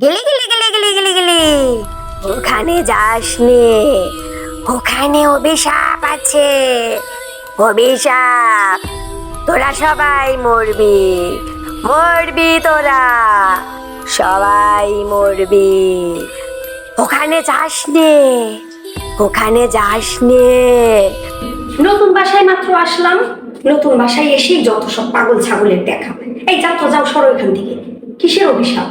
গেলি গেলি গেলি গেলি গেলি গেলি। ওখানে যাস নে। ওখানে অভিশাপ আছে। অভিশাপ। তোরা সবাই মরবি। মরবি তোরা। সবাই মরবি। ওখানে যাস নে। ওখানে যাস নে। নতুন বাসায় মাত্র আসলাম। নতুন বাসায় এসে যত সব পাগল ছাগলের দেখা। এই যা তো যাও সরো এখান থেকে। কিসের অভিশাপ?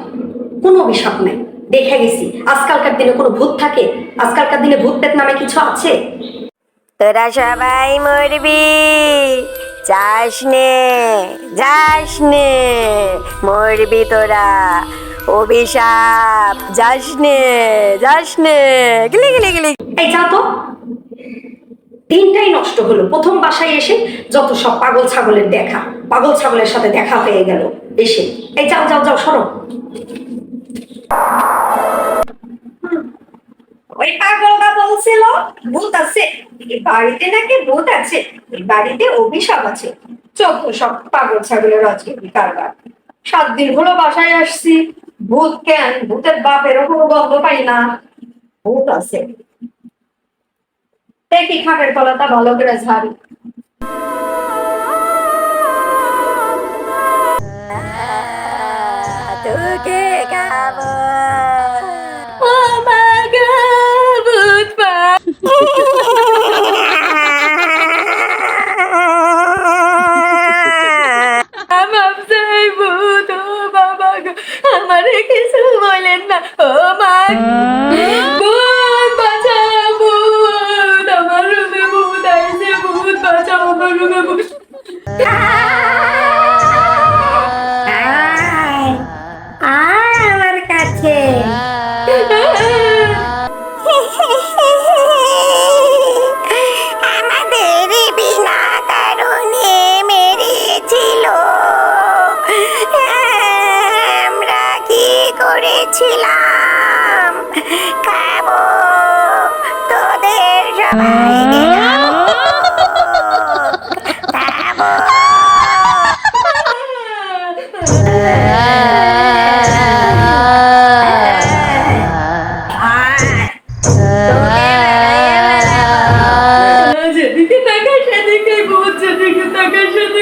কোনো অভিশাপ নাই। দেখে গেছি। আজকালকার দিনে কোনো ভূত থাকে? আজকালকার দিনে ভূত পেত নামে কিছু আছে? তোরা সবাই মরবি। যাস নে যাস নে। মরবি তোরা। অভিশাপ, যাস নে যাস নে। গিলি গিলি গিলি। এই যা তো। দিনটাই নষ্ট হলো। প্রথম বাসায় এসে যত সব পাগল ছাগলের দেখা, পাগল ছাগলের সাথে দেখা হয়ে গেল। এসে। এই যাও যাও যাও, সরো। ওই পাগলটা বলছিল, ভূত আছে। বাড়িতে নাকি ভূত আছে? বাড়িতে অভিশাপ আছে। যত সব পাগল ছাগলের আজকে কারবার সাত দিন হলো বাসায় আসছি। ভূত কেন? ভূতের বাপ এরকম গন্ধ পাই না। ভূত আছে। দেখি খাটের কলাটা ভালো করে ঝাড়ি। আমারে কিছু বলেন না। ও মা ভূত বাঁচাও ভূত আমার রুমে ভূত আইছে, ভূত বাঁচাও আমার রুমে ভূত। ভেবেছিলাম খাব তোদের সবাইকে যেদিকে তাকায় সেদিকে বউ যেদিকে তাকায় সেদিকে